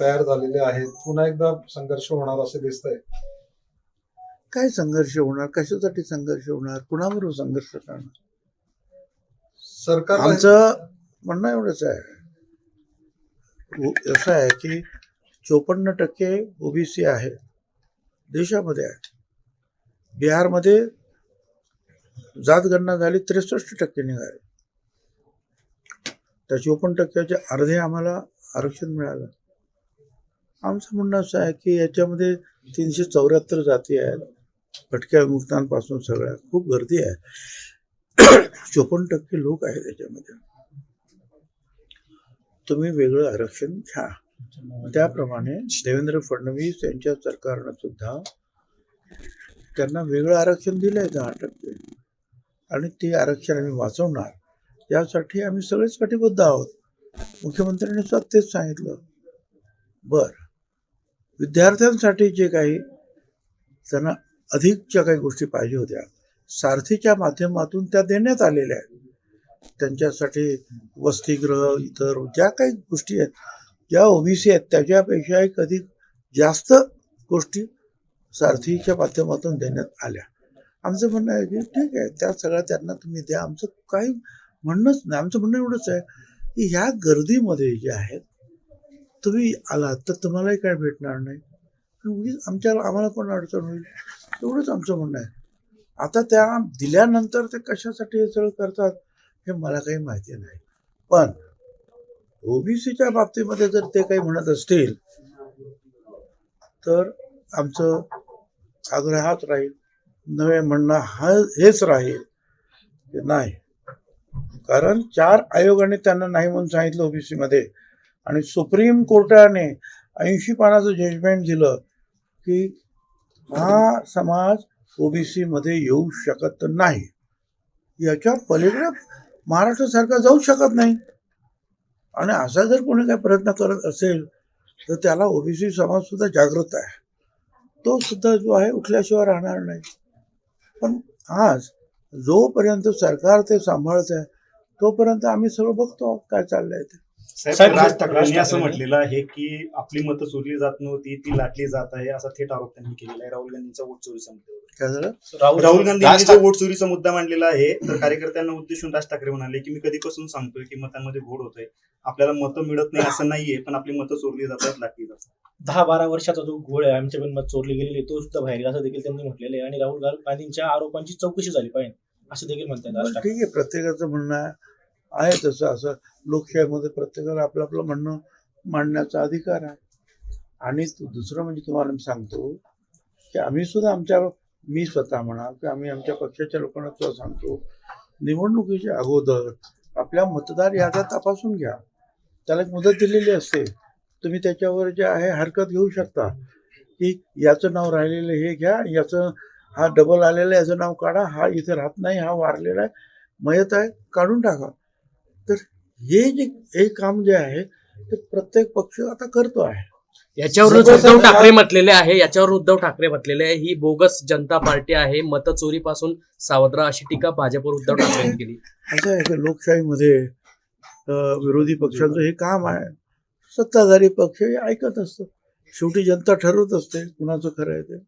तयार झालेले आहेत. पुन्हा एकदा संघर्ष होणार असे दिसतंय. काय संघर्ष होणार? कशासाठी संघर्ष होणार? कुणाबरोबर संघर्ष करणार? सरकार आमचं म्हणणं एवढंच आहे. असं आहे की चोपन्न टक्के ओबीसी आहे. देशामध्ये आहे. बिहारमध्ये जातगणना झाली त्रेसष्ट टक्के निघाले. त्या चोपन्न टक्क्याचे अर्धे आम्हाला आरक्षण मिळालं. आमचं म्हणणं असं आहे की याच्यामध्ये तीनशे चौऱ्याहत्तर जाती आहेत. भटक्या विमुक्तांपासून सगळ्या. खूप गर्दी आहे. चोपन्न टक्के लोक आहेत त्याच्यामध्ये तुम्ही वेगळं आरक्षण घ्या. त्याप्रमाणे देवेंद्र फडणवीस यांच्या सरकारनं सुद्धा त्यांना वेगळं आरक्षण दिलंय दहा टक्के. आणि ते आरक्षण आम्ही वाचवणार. यासाठी आम्ही सगळेच कटिबद्ध आहोत. मुख्यमंत्र्यांनी सुद्धा तेच सांगितलं. बरं. विद्यार्थ्यांसाठी जे काही त्यांना अधिकच्या काही गोष्टी पाहिजे होत्या सारथीच्या माध्यमातून त्या देण्यात आलेल्या आहेत. त्यांच्यासाठी वसतिगृह इतर ज्या काही गोष्टी आहेत ज्या ओबीसी आहेत त्याच्यापेक्षा एक अधिक जास्त गोष्टी सारथीच्या माध्यमातून देण्यात आल्या. आमचं म्हणणं आहे की ठीक आहे त्या सगळ्या त्यांना तुम्ही द्या. आमचं काही म्हणणंच नाही. आमचं म्हणणं एवढंच आहे की ह्या गर्दीमध्ये जे आहेत तुम्ही आलात तर तुम्हालाही काय भेटणार नाही. उगीच आमच्या आम्हाला पण अडचण होईल. एवढंच आमचं म्हणणं आहे. आता त्या दिल्यानंतर ते कशासाठी हे सगळं करतात हे मला काही माहिती नाही. पण ओबीसीच्या बाबतीमध्ये जर ते काही म्हणत असतील तर आमचं आग्रह हाच राहील. नवे म्हणणं हा हेच राहील की नाही. कारण चार आयोगाने त्यांना नाही म्हणून सांगितलं ओबीसीमध्ये. मध्ये आणि सुप्रीम कोर्टाने ऐंशी पानाचं जजमेंट दिलं की हा समाज ओबीसी मध्ये येऊ शकत नाही. याच्या पलीकडे महाराष्ट्र सरकार जाऊ शकत नाही. आणि असा जर कोणी काही प्रयत्न करत असेल तर त्याला ओबीसी समाज सुद्धा जागृत आहे. तो सुद्धा जो आहे उठल्याशिवाय राहणार नाही. पण आज जोपर्यंत सरकार ते सांभाळत आहे तोपर्यंत आम्ही सर्व बघतो काय चाललंय ते. साहेब राज ठाकरेंनी असं म्हटलेलं आहे की आपली मतं चोरली जात नव्हती ती लाटली जात आहे असा थेट आरोप त्यांनी केलेला आहे. राहुल गांधींचा वोट चोरीचा झालं? राहुल गांधी वोट चोरीचा मुद्दा मांडलेला आहे तर कार्यकर्त्यांना उद्देशून राज ठाकरे म्हणाले की मी कधीपासून सांगतोय की मतांमध्ये घोड होतोय. आपल्याला मतं मिळत नाही असं नाहीये पण आपली मतं चोरली जातात लाटली जातात. दहा बारा वर्षाचा जो घोळ आहे आमच्या पण मत चोरली गेलेली आहे, तो सुद्धा बाहेर असं देखील त्यांनी म्हटलेलं आहे. आणि राहुल गांधींच्या आरोपांची चौकशी झाली पाहिजे असं देखील म्हणतात ठाकरे. ठीक आहे प्रत्येकाचं म्हणणं आहे तसं असं लोकशाहीमध्ये प्रत्येकाला आपलं आपलं म्हणणं मांडण्याचा अधिकार आहे. आणि दुसरं म्हणजे तुम्हाला मी सांगतो की आम्ही सुद्धा आमच्या मी स्वतः म्हणा की आम्ही आमच्या पक्षाच्या लोकांना सुद्धा सांगतो निवडणुकीच्या अगोदर आपल्या मतदार याद्या तपासून घ्या. त्याला एक मुदत दिलेली असते. तुम्ही त्याच्यावर जे आहे हरकत घेऊ शकता. की याचं नाव राहिलेलं हे घ्या. याचं हा डबल आलेला याचं नाव काढा. हा इथे राहत नाही हा वारलेला आहे. मयत आहे काढून टाका. तर हे जे हे काम जे आहे ते प्रत्येक पक्ष आता करतो आहे. याच्यावरून उद्धव ठाकरे म्हटलेले आहे याच्यावर उद्धव ठाकरे म्हटलेले आहे ही बोगस जनता पार्टी आहे मतचोरीपासून सावध राहा अशी टीका भाजपवर उद्धव ठाकरेंनी केली. असं आहे की लोकशाहीमध्ये विरोधी पक्षांचं हे काम आहे. सत्ताधारी पक्ष हे ऐकत असतं शेवटी जनता ठरवत असते कुणाचं खरं आहे ते.